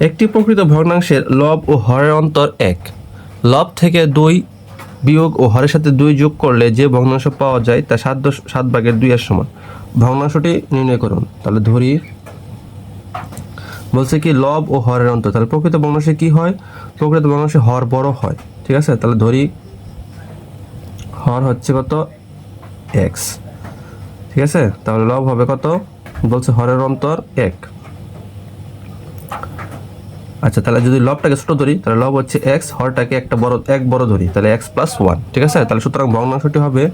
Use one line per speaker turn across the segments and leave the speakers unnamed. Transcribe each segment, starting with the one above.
একটি প্রকৃত ভগ্নাংশের লব ও হরের অন্তর এক। লব থেকে দুই বিয়োগ ও হরের সাথে দুই যোগ করলে যে ভগ্নাংশ পাওয়া যায় তা সাত দশ সাত ভাগের দুই এর সমান। ভগ্নাংশটি নির্ণয় করুন। তাহলে ধরি। বলছে কি, লব ও হরের অন্তর। তাহলে প্রকৃত ভগ্নাংশে কি হয়? প্রকৃত ভগ্নাংশে হর বড় হয়। ঠিক আছে? তাহলে ধরি। হর হচ্ছে কত? এক্স ঠিক আছে? তাহলে লব হবে কত? বলছে হরের অন্তর এক। আচ্ছা তাহলে যদি লবটাকে ছোট ধরি, তাহলে লব হচ্ছে এক্স হরটাকে একটা বড়, এক বড় ধরি, তাহলে এক্স প্লাস ওয়ান ঠিক আছে? তাহলে সুতরাং ভগ্নাংশটি হবে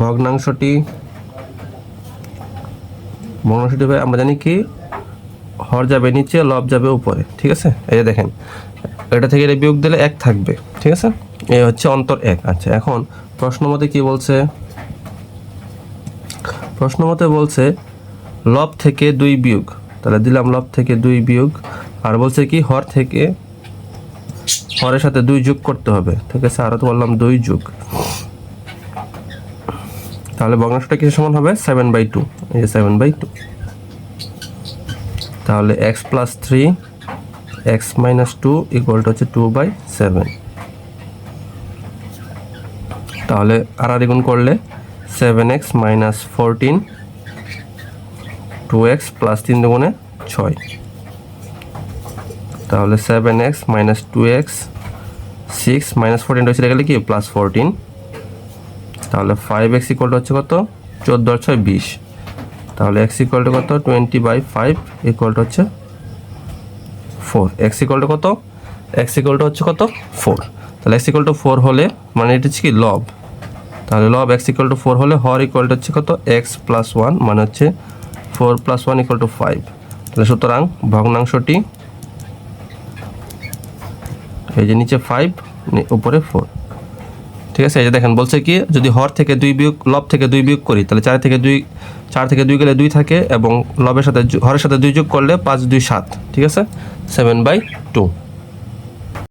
ভগ্নাংশটি ভগ্নাংশটি হবে, আমরা জানি কি? হর যাবে নিচে, লব যাবে উপরে, ঠিক আছে? এই যে দেখেন, এটা থেকে এটা বিয়োগ দিলে এক থাকবে, ঠিক আছে? এই হচ্ছে অন্তর এক। আচ্ছা এখন প্রশ্ন মতে কি বলছে? প্রশ্ন মতে বলছে, লব থেকে দুই বিয়োগ তাহলে দিলাম লব থেকে দুই বিয়োগ। আর বলছে কি, হর থেকে হরের সাথে দুই যোগ করতে হবে। ঠিক আছে আরও তো বললাম দুই যোগ। তাহলে ভগ্নাংশটা কিসের সমান হবে? সেভেন বাই টু এই যে সেভেন বাই টু তাহলে x plus three x minus two equal to হচ্ছে টু বাই সেভেন তাহলে আর আর গুণ করলে seven x minus fourteen two x plus তিন দুগুণে ছয়। তাহলে seven x minus two x six minus fourteen রয়েছে গেলে কি? প্লাস ফোরটিন তাহলে ফাইভ এক্স ইকুয়াল হচ্ছে কত? চোদ্দ আর ছয়, বিশ। তাহলে এক্স ইকুয়াল টু কত? Twenty by five equal to হচ্ছে ফোর এক্স ইকুয়াল টু কত? এক্স ইকুয়াল টু হচ্ছে কত? ফোর তাহলে এক্স ইকুয়াল টু ফোর হলে মানে এটা হচ্ছে কি? লব তাহলে লব এক্স ইকুয়াল টু ফোর হলে হর ইকুয়াল টু হচ্ছে কত? এক্স প্লাস ওয়ান মানে হচ্ছে four plus one equal to five. তাহলে সুতরাং ভগ্নাংশটি এই যে নিচে ফাইভ উপরে ফোর। ঠিক আছে? এই যে দেখেন, বলছে কি, যদি হর থেকে দুই বিয়োগ, লব থেকে দুই বিয়োগ করি, তাহলে চার থেকে দুই, চার থেকে দুই গেলে দুই থাকে এবং লবের সাথে হরের সাথে দুই যোগ করলে পাঁচ, দুই, সাত। ঠিক আছে? Seven by two.